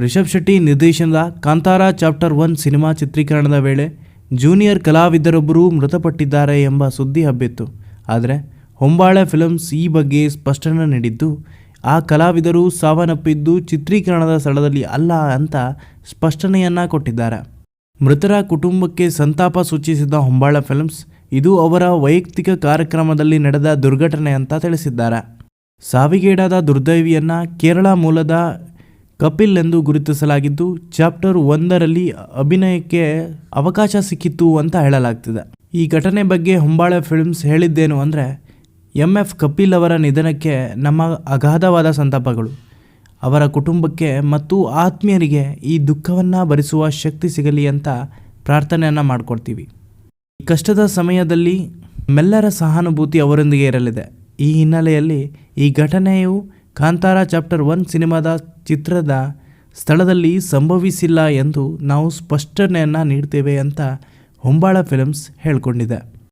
ರಿಷಬ್ ಶೆಟ್ಟಿ ನಿರ್ದೇಶನದ Kantara chapter one cinema ಚಿತ್ರೀಕರಣದ ವೇಳೆ ಜೂನಿಯರ್ ಕಲಾವಿದರೊಬ್ಬರು ಮೃತಪಟ್ಟಿದ್ದಾರೆ ಎಂಬ ಸುದ್ದಿ ಹಬ್ಬಿತ್ತು. ಆದರೆ ಹೊಂಬಾಳೆ ಫಿಲಮ್ಸ್ ಈ ಬಗ್ಗೆ ಸ್ಪಷ್ಟನೆ ನೀಡಿದ್ದು, ಆ ಕಲಾವಿದರು ಸಾವನ್ನಪ್ಪಿದ್ದು ಚಿತ್ರೀಕರಣದ ಸ್ಥಳದಲ್ಲಿ ಅಲ್ಲ ಅಂತ ಸ್ಪಷ್ಟನೆಯನ್ನ ಕೊಟ್ಟಿದ್ದಾರೆ. ಮೃತರ ಕುಟುಂಬಕ್ಕೆ ಸಂತಾಪ ಸೂಚಿಸಿದ ಹೊಂಬಾಳ ಫಿಲ್ಮ್ಸ್ ಇದು ಅವರ ವೈಯಕ್ತಿಕ ಕಾರ್ಯಕ್ರಮದಲ್ಲಿ ನಡೆದ ದುರ್ಘಟನೆ ಅಂತ ತಿಳಿಸಿದ್ದಾರೆ. ಸಾವಿಗೀಡಾದ ದುರ್ದೈವಿಯನ್ನ ಕೇರಳ ಮೂಲದ ಕಪಿಲ್ ಎಂದು ಗುರುತಿಸಲಾಗಿದ್ದು, ಚಾಪ್ಟರ್ ಒಂದರಲ್ಲಿ ಅಭಿನಯಕ್ಕೆ ಅವಕಾಶ ಸಿಕ್ಕಿತ್ತು ಅಂತ ಹೇಳಲಾಗ್ತಿದೆ. ಈ ಘಟನೆ ಬಗ್ಗೆ ಹೊಂಬಾಳೆ ಫಿಲ್ಮ್ಸ್ ಹೇಳಿದ್ದೇನು ಅಂದರೆ, ಎಂ. ಎಫ್. ಕಪಿಲ್ ಅವರ ನಿಧನಕ್ಕೆ ನಮ್ಮ ಅಗಾಧವಾದ ಸಂತಾಪಗಳು. ಅವರ ಕುಟುಂಬಕ್ಕೆ ಮತ್ತು ಆತ್ಮೀಯರಿಗೆ ಈ ದುಃಖವನ್ನು ಭರಿಸುವ ಶಕ್ತಿ ಸಿಗಲಿ ಅಂತ ಪ್ರಾರ್ಥನೆಯನ್ನು ಮಾಡಿಕೊಡ್ತೀವಿ. ಈ ಕಷ್ಟದ ಸಮಯದಲ್ಲಿ ಮೆಲ್ಲರ ಸಹಾನುಭೂತಿ ಅವರೊಂದಿಗೆ ಇರಲಿದೆ. ಈ ಹಿನ್ನೆಲೆಯಲ್ಲಿ ಈ ಘಟನೆಯು ಕಾಂತಾರ ಚಾಪ್ಟರ್ ಒನ್ ಸಿನಿಮಾದ ಚಿತ್ರದ ಸ್ಥಳದಲ್ಲಿ ಸಂಭವಿಸಿಲ್ಲ ಎಂದು ನಾವು ಸ್ಪಷ್ಟನೆಯನ್ನು ನೀಡ್ತೇವೆ ಅಂತ ಹೊಂಬಾಳ ಫಿಲಮ್ಸ್ ಹೇಳಿಕೊಂಡಿದೆ.